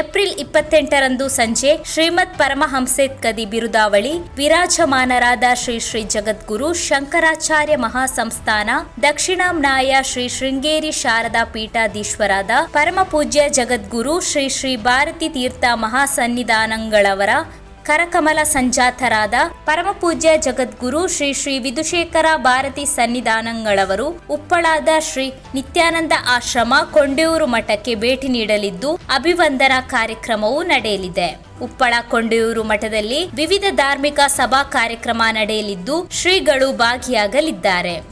April ಇಪ್ಪತ್ತೆಂಟರಂದು ಸಂಜೆ ಶ್ರೀಮದ್ ಪರಮಹಂಸೇತ್ ಕದಿ ಬಿರುದಾವಳಿ, ವಿರಾಜಮಾನರಾದ ಶ್ರೀ ಶ್ರೀ ಜಗದ್ಗುರು ಶಂಕರಾಚಾರ್ಯ ಮಹಾಸಂಸ್ಥಾನ, ದಕ್ಷಿಣಾಮ್ನಾಯ ಶ್ರೀ ಶೃಂಗೇರಿ ಶಾರದಾ ಪೀಠಾಧೀಶ್ವರಾದ ಪರಮ ಪೂಜ್ಯ ಜಗದ್ಗುರು ಶ್ರೀ ಶ್ರೀ ಭಾರತಿ ತೀರ್ಥ ಮಹಾಸನ್ನಿಧಾನಗಳವರ ಕರಕಮಲ ಸಂಜಾತರಾದ ಪರಮಪೂಜ್ಯ ಜಗದ್ಗುರು ಶ್ರೀ ಶ್ರೀ ವಿಧುಶೇಖರ ಭಾರತಿ ಸನ್ನಿಧಾನಗಳವರು ಉಪ್ಪಳಾದ ಶ್ರೀ ನಿತ್ಯಾನಂದ ಆಶ್ರಮ ಕೊಂಡೆಯೂರು ಮಠಕ್ಕೆ ಭೇಟಿ ನೀಡಲಿದ್ದು, ಅಭಿವಂದನಾ ಕಾರ್ಯಕ್ರಮವು ನಡೆಯಲಿದೆ. ಉಪ್ಪಳ ಕೊಂಡೆಯೂರು ಮಠದಲ್ಲಿ ವಿವಿಧ ಧಾರ್ಮಿಕ ಸಭಾ ಕಾರ್ಯಕ್ರಮ ನಡೆಯಲಿದ್ದು, ಶ್ರೀಗಳು ಭಾಗಿಯಾಗಲಿದ್ದಾರೆ.